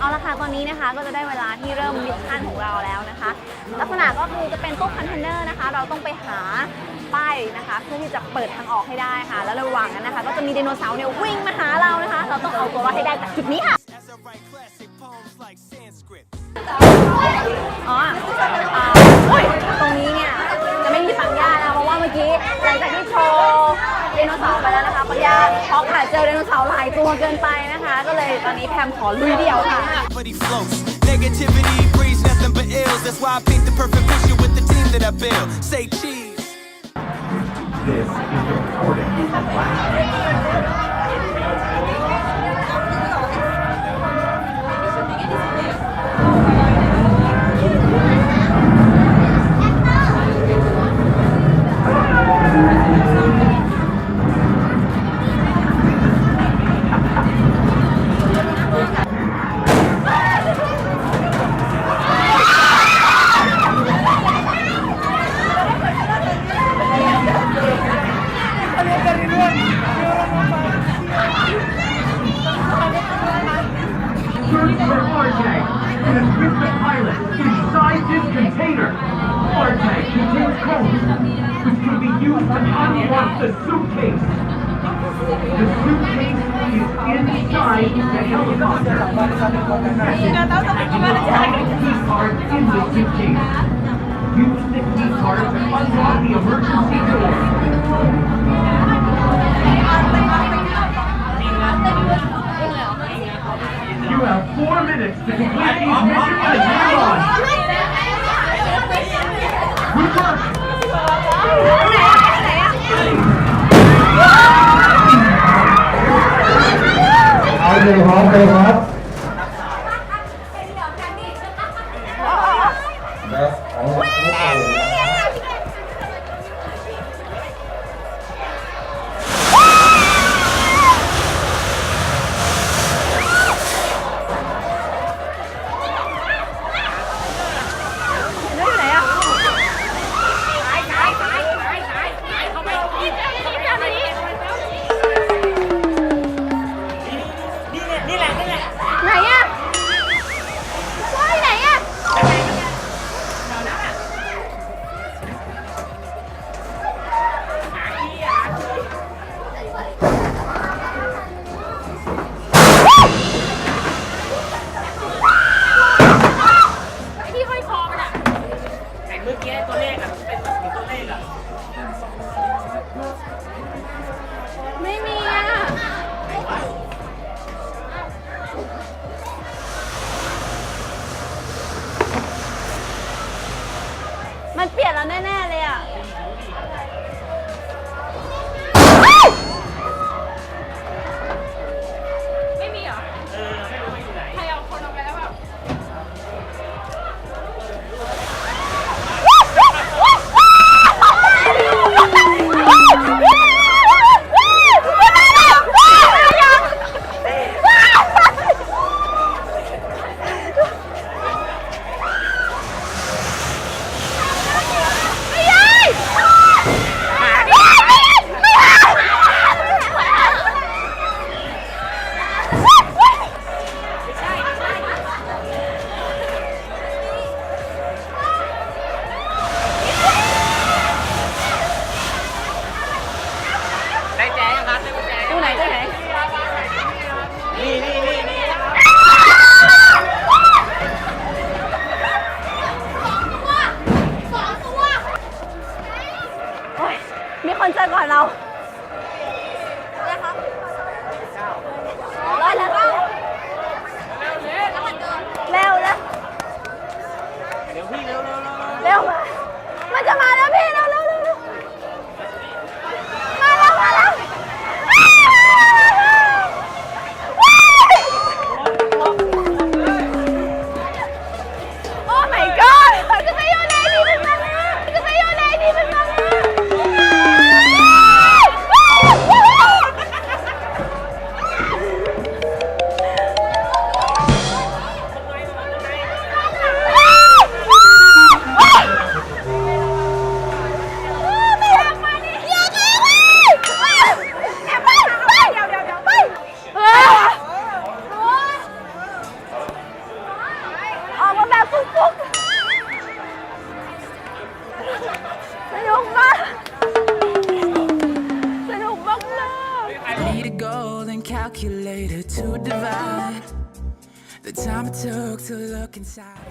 เอาละค่ะตอนนี้นะคะก็จะได้เวลาที่เริ่มมิชชั่นของเราแล้วนะคะ ลักษณะก็คือจะเป็นตู้คอนเทนเนอร์นะคะ เราต้องไปหาป้ายนะคะ เพื่อที่จะเปิดทางออกให้ได้ค่ะ แล้วระหว่างนั้นนะคะ ก็จะมีไดโนเสาร์เนี่ยวิ่งมาหาเรานะคะ เราต้องเอาตัวรอดให้ได้จากจุดนี้ค่ะอ๋อโอ้ยตรงนี้เนี่ยจะไม่มีปังย่านะเพราะว่าเมื่อกี้หลังจากที่โชว์ไดโนเสาร์ไปแล้วนะคะ ย่าช็อกค่ะเจอไดโนเสาร์หลายตัวเกินไปนะคะ ก็เลยตอนนี้แพมขอลุยเดียวค่ะ But he floats. Negativity breeds nothing but ills. That's why I paint the perfect picture with the team that I build. Say cheese. This is recording for and equip the pilot inside this container. Artag contains codes which can be used to unlock the suitcase. The suitcase is inside the helicopter. The key cards in the suitcase. Use the key card to unlock the emergency door. เอาเลยครับเมันเปลี่ยนแล้วแน่ ๆ เลยอะ มีคนเจอก่อนเราเร้อยแล้วร้อวแล้วเร็วเร็วเร็วเร็วเร็วมา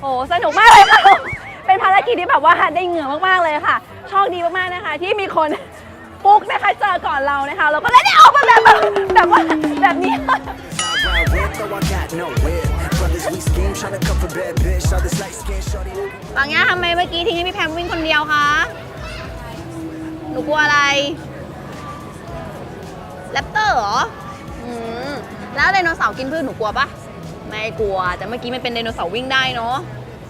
โอ้สนุกมากเลยค่ะ เป็นภารกิจที่แบบว่าได้เหงื่อมากๆเลยค่ะ โชคดีมากๆนะคะ ที่มีคนปุ๊กนะคะเจอก่อนเรานะคะ เราก็เลยได้ออกมาแบบแบบว่าแบบนี้ Wild whip, though I got no whip. Brothers, we scheme, tryna come for bad bitch. All this light skin, shorty. บางย่าทำไมเมื่อกี้ทิ้งให้พี่แพมวิ่งคนเดียวคะ หนูกลัวอะไร แรปเตอร์เหรอ อืม แล้วไดโนเสาร์กินพืชหนูกลัวปะไม่กลัว แต่เมื่อกี้มันเป็นไดโนเสาร์วิ่งได้เนาะ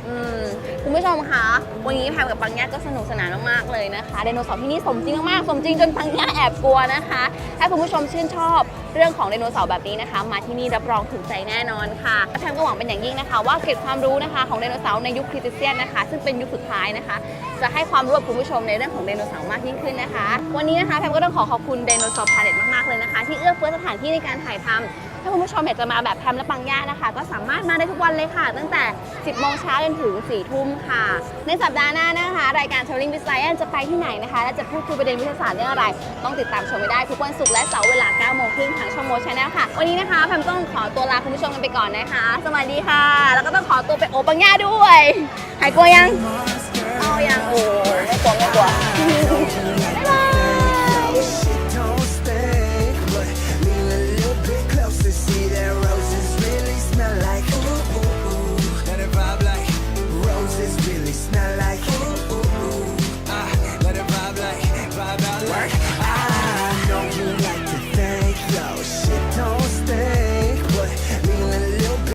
อืมคุณผู้ชมคะ วันนี้แพมกับปังแย่ก็สนุกสนานมากๆเลยนะคะไดโนเสาร์ที่นี่สมจริงมากๆ สมจริงจนปังแย่แอบกลัวนะคะ ถ้าคุณผู้ชมชื่นชอบเรื่องของไดโนเสาร์แบบนี้นะคะ มาที่นี่รับรองถูกใจแน่นอนค่ะและแพมก็หวังเป็นอย่างยิ่งนะคะ ว่าเกร็ดความรู้นะคะของไดโนเสาร์ในยุคคริสเตียนนะคะ ซึ่งเป็นยุคสุดท้ายนะคะ จะให้ความรู้กับคุณผู้ชมในเรื่องของไดโนเสาร์มากยิ่งขึ้นนะคะ วันนี้นะคะแพมก็ต้องขอขอบคุณไดโนเสาร์พาเลตมากๆเลยนะคะ ที่เอื้อเฟื้อสถานที่ในการถ่ายทำ ถ้าคุณผู้ชมอยากจะมาแบบแพมและปังย่านะคะ ก็สามารถมาได้ทุกวันเลยค่ะ ตั้งแต่ 10 โมงเช้าจนถึง 4 ทุ่มค่ะ ในสัปดาห์หน้านะคะ รายการ Traveling with Science จะไปที่ไหนนะคะ และจะพูดคุยประเด็นวิทยาศาสตร์เรื่องอะไร ต้องติดตามชมไม่ได้ทุกวันศุกร์และเสาร์เวลา9โมงครึ่งทางช่องโมชแนลค่ะ วันนี้นะคะแพมต้องขอตัวลาคุณผู้ชมกันไปก่อนนะคะ สวัสดีค่ะ แล้วก็ต้องขอตัวไปโอปังย่าด้วยหายกลัวยังเอายังโอ้